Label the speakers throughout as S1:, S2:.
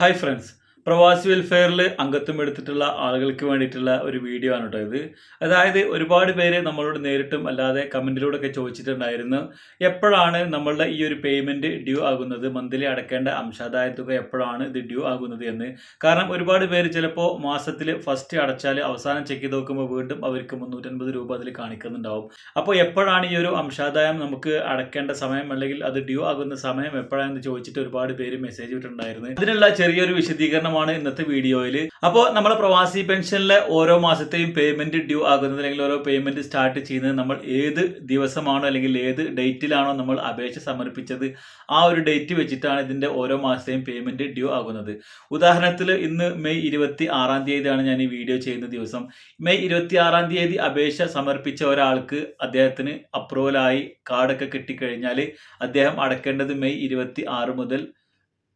S1: Hi friends, പ്രവാസി വെൽഫെയറിൽ അംഗത്വം എടുത്തിട്ടുള്ള ആളുകൾക്ക് വേണ്ടിയിട്ടുള്ള ഒരു വീഡിയോ ആണ് കേട്ടോ ഇത്. അതായത് ഒരുപാട് പേര് നമ്മളോട് നേരിട്ടും അല്ലാതെ കമന്റിലൂടെ ഒക്കെ ചോദിച്ചിട്ടുണ്ടായിരുന്നു. എപ്പോഴാണ് നമ്മളുടെ ഈ ഒരു പേയ്മെന്റ് ഡ്യൂ ആകുന്നത്? മന്ത്ലി അടക്കേണ്ട അംശാദായ തുക എപ്പോഴാണ് ഇത് ഡ്യൂ ആകുന്നത് എന്ന്. കാരണം ഒരുപാട് പേര് ചിലപ്പോൾ മാസത്തിൽ ഫസ്റ്റ് അടച്ചാൽ അവസാനം ചെക്ക് ചെയ്ത് നോക്കുമ്പോൾ വീണ്ടും അവർക്ക് മുന്നൂറ്റൻപത് രൂപ അതിൽ കാണിക്കുന്നുണ്ടാവും. അപ്പോൾ എപ്പോഴാണ് ഈ ഒരു അംശാദായം നമുക്ക് അടക്കേണ്ട സമയം അല്ലെങ്കിൽ അത് ഡ്യൂ ആകുന്ന സമയം എപ്പോഴാണെന്ന് ചോദിച്ചിട്ട് ഒരുപാട് പേര് മെസ്സേജ് ഇട്ടിട്ടുണ്ടായിരുന്നു. അതിനുള്ള ചെറിയൊരു വിശദീകരണമാണ് ഇന്നത്തെ വീഡിയോയിൽ. അപ്പോൾ നമ്മുടെ പ്രവാസി പെൻഷനിലെ ഓരോ മാസത്തെയും പേയ്മെന്റ് ഡ്യൂ ആകുന്നത് അല്ലെങ്കിൽ ഓരോ പേയ്മെന്റ് സ്റ്റാർട്ട് ചെയ്യുന്നത് നമ്മൾ ഏത് ദിവസമാണോ അല്ലെങ്കിൽ ഏത് ഡേറ്റിലാണോ നമ്മൾ അപേക്ഷ സമർപ്പിച്ചത് ആ ഒരു ഡേറ്റ് വെച്ചിട്ടാണ് ഇതിന്റെ ഓരോ മാസത്തെയും പേയ്മെന്റ് ഡ്യൂ ആകുന്നത്. ഉദാഹരണത്തിൽ ഇന്ന് മെയ് ഇരുപത്തി ആറാം തീയതിയാണ് ഞാൻ ഈ വീഡിയോ ചെയ്യുന്ന ദിവസം. മെയ് ഇരുപത്തി ആറാം തീയതി അപേക്ഷ സമർപ്പിച്ച ഒരാൾക്ക് അദ്ദേഹത്തിന് അപ്രൂവലായി കാർഡൊക്കെ കിട്ടിക്കഴിഞ്ഞാൽ അദ്ദേഹം അടക്കേണ്ടത് മെയ് ഇരുപത്തി ആറ് മുതൽ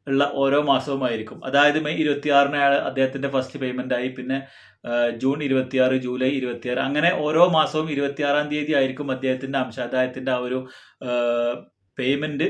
S1: ഉള്ള ഓരോ മാസവുമായിരിക്കും. അതായത് മെയ് ഇരുപത്തിയാറിന് അയാൾ അദ്ദേഹത്തിന്റെ ഫസ്റ്റ് പേയ്മെന്റ് ആയി. പിന്നെ ജൂൺ ഇരുപത്തിയാറ് ജൂലൈ ഇരുപത്തിയാറ്. അങ്ങനെ ഓരോ മാസവും ഇരുപത്തിയാറാം തീയതി ആയിരിക്കും അദ്ദേഹത്തിന്റെ അംശാദായത്തിന്റെ ആ ഒരു പേയ്മെന്റ്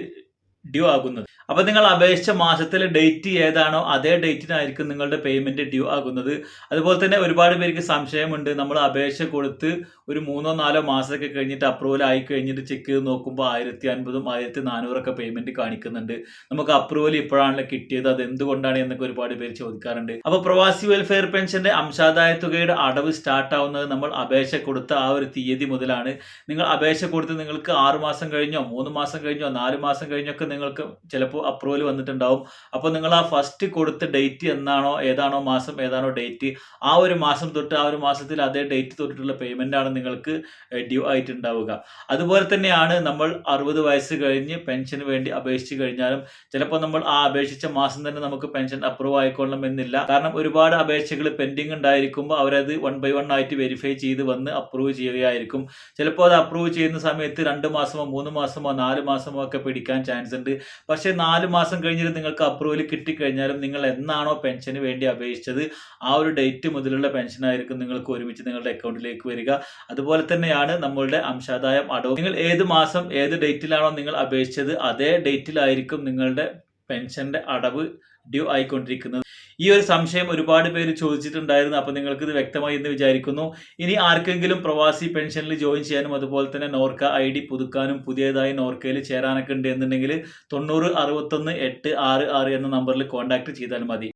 S1: ഡ്യൂ ആകുന്നത്. അപ്പൊ നിങ്ങൾ അപേക്ഷിച്ച മാസത്തിലെ ഡേറ്റ് ഏതാണോ അതേ ഡേറ്റിനായിരിക്കും നിങ്ങളുടെ പേയ്മെന്റ് ഡ്യൂ ആകുന്നത്. അതുപോലെ തന്നെ ഒരുപാട് പേർക്ക് സംശയമുണ്ട്. നമ്മൾ അപേക്ഷ കൊടുത്ത് ഒരു മൂന്നോ നാലോ മാസമൊക്കെ കഴിഞ്ഞിട്ട് അപ്രൂവൽ ആയി കഴിഞ്ഞിട്ട് ചെക്ക് ചെയ്ത് നോക്കുമ്പോൾ ആയിരത്തി അൻപതും ആയിരത്തി നാനൂറൊക്കെ പേയ്മെന്റ് കാണിക്കുന്നുണ്ട്. നമുക്ക് അപ്രൂവൽ ഇപ്പോഴാണല്ലോ കിട്ടിയത്. അത് എന്തുകൊണ്ടാണ് എന്നൊക്കെ ഒരുപാട് പേര് ചോദിക്കാറുണ്ട്. അപ്പൊ പ്രവാസി വെൽഫെയർ പെൻഷന്റെ അംശാദായ തുകയുടെ അടവ് സ്റ്റാർട്ട് ആവുന്നത് നമ്മൾ അപേക്ഷ കൊടുത്ത ആ ഒരു തീയതി മുതലാണ്. നിങ്ങൾ അപേക്ഷ കൊടുത്ത് നിങ്ങൾക്ക് ആറ് മാസം കഴിഞ്ഞോ മൂന്ന് മാസം കഴിഞ്ഞോ നാല് മാസം കഴിഞ്ഞൊക്കെ നിങ്ങൾക്ക് ചിലപ്പോൾ അപ്രൂവൽ വന്നിട്ടുണ്ടാവും. അപ്പോൾ നിങ്ങൾ ആ ഫസ്റ്റ് കൊടുത്ത ഡേറ്റ് എന്നാണോ ഏതാണോ മാസം ഏതാണോ ഡേറ്റ് ആ ഒരു മാസം തൊട്ട് ആ ഒരു മാസത്തിൽ അതേ ഡേറ്റ് തൊട്ടിട്ടുള്ള പേയ്മെന്റ് ആണ് നിങ്ങൾക്ക് ഡ്യൂ ആയിട്ടുണ്ടാവുക. അതുപോലെ തന്നെയാണ് നമ്മൾ അറുപത് വയസ്സ് കഴിഞ്ഞ് പെൻഷന് വേണ്ടി അപേക്ഷിച്ച് കഴിഞ്ഞാലും ചിലപ്പോൾ നമ്മൾ ആ അപേക്ഷിച്ച മാസം തന്നെ നമുക്ക് പെൻഷൻ അപ്രൂവ് ആയിക്കൊള്ളണം എന്നില്ല. കാരണം ഒരുപാട് അപേക്ഷകൾ പെൻഡിങ് ഉണ്ടായിരിക്കുമ്പോൾ അവരത് വൺ ബൈ വൺ ആയിട്ട് വെരിഫൈ ചെയ്ത് വന്ന് അപ്രൂവ് ചെയ്യുകയായിരിക്കും. ചിലപ്പോൾ അത് അപ്രൂവ് ചെയ്യുന്ന സമയത്ത് രണ്ട് മാസമോ മൂന്ന് മാസമോ നാല് മാസമോ ഒക്കെ പിടിക്കാൻ ചാൻസ് ഉണ്ട്. പക്ഷേ നാല് മാസം കഴിഞ്ഞിട്ട് നിങ്ങൾക്ക് അപ്രൂവൽ കിട്ടിക്കഴിഞ്ഞാലും നിങ്ങൾ എന്നാണോ പെൻഷന് വേണ്ടി അപേക്ഷിച്ചത് ആ ഒരു ഡേറ്റ് മുതലുള്ള പെൻഷനായിരിക്കും നിങ്ങൾക്ക് ഒരുമിച്ച് നിങ്ങളുടെ അക്കൗണ്ടിലേക്ക് വരിക. അതുപോലെ തന്നെയാണ് നമ്മളുടെ അംശാദായം അടവ് നിങ്ങൾ ഏത് മാസം ഏത് ഡേറ്റിലാണോ നിങ്ങൾ അപേക്ഷിച്ചത് അതേ ഡേറ്റിലായിരിക്കും നിങ്ങളുടെ പെൻഷന്റെ അടവ് ഡ്യൂ ആയിക്കൊണ്ടിരിക്കുന്നത്. ഈ ഒരു സംശയം ഒരുപാട് പേര് ചോദിച്ചിട്ടുണ്ടായിരുന്നു. അപ്പോൾ നിങ്ങൾക്ക് ഇത് വ്യക്തമായി എന്ന് വിചാരിക്കുന്നു. ഇനി ആർക്കെങ്കിലും പ്രവാസി പെൻഷനിൽ ജോയിൻ ചെയ്യാനും അതുപോലെ തന്നെ നോർക്ക ഐ ഡി പുതുക്കാനും പുതിയതായി നോർക്കയിൽ ചേരാനൊക്കെ ഉണ്ട് എന്നുണ്ടെങ്കിൽ തൊണ്ണൂറ് അറുപത്തൊന്ന് എട്ട് ആറ് ആറ് എന്ന നമ്പറിൽ കോൺടാക്ട് ചെയ്താൽ മതി.